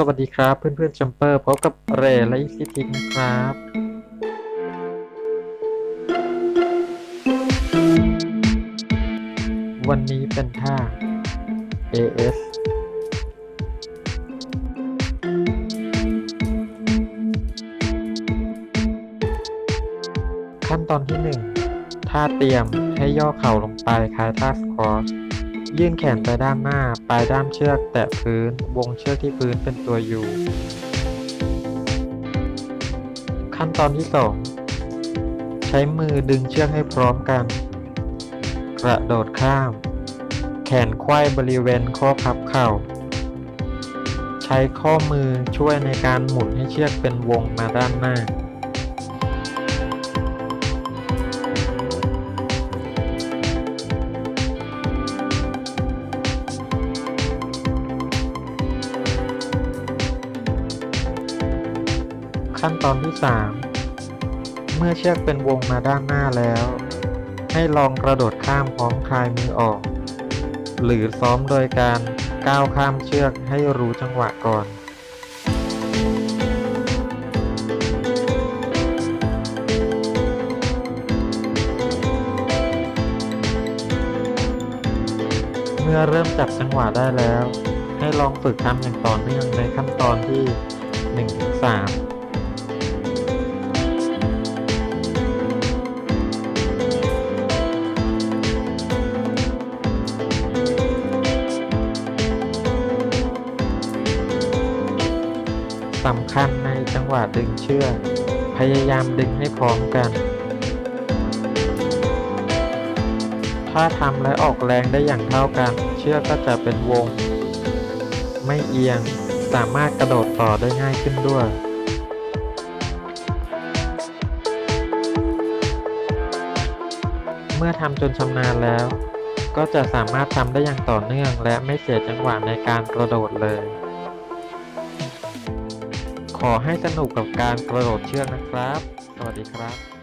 สวัสดีครับเพื่อนเพื่อนๆจัมเปอร์พบกับเรย์และอีซิทิกนะครับวันนี้เป็นท่า AS ขั้นตอนที่ 1 ท่าเตรียมให้ย่อเข่าลงไปคล้ายท่าสควอช ยื่นแขนไปด้านหน้า ปลายด้ามเชือกแตะพื้น วงเชือกที่พื้นเป็นตัวยูขั้นตอนที่ 2 ใช้มือดึงเชือกให้พร้อมกัน กระโดดข้าม แขนไขว้บริเวณข้อพับเข่า ใช้ข้อมือช่วยในการหมุนให้เชือกเป็นวงมาด้านหน้า ขั้นตอนที่ 3 เมื่อเชือกเป็นวงมาด้านหน้าแล้ว ให้ลองกระโดดข้ามพร้อมคลายมือออก หรือซ้อมโดยการก้าวข้ามเชือกให้รู้จังหวะก่อนเมื่อเริ่มจับจังหวะได้แล้ว ให้ลองฝึกทำอย่างต่อเนื่องในขั้นตอนที่ 1-3 สำคัญในจังหวะดึงเชือก พยายามดึงให้พร้อมกัน ถ้าทำและออกแรงได้อย่างเท่ากัน เชือกก็จะเป็นวง ไม่เอียง สามารถกระโดดต่อได้ง่ายขึ้นด้วยเมื่อทำจนชำนาญแล้ว ก็จะสามารถทำได้อย่างต่อเนื่องและไม่เสียจังหวะในการกระโดดเลย ขอให้สนุกกับการกระโดดเชือกนะครับ สวัสดีครับ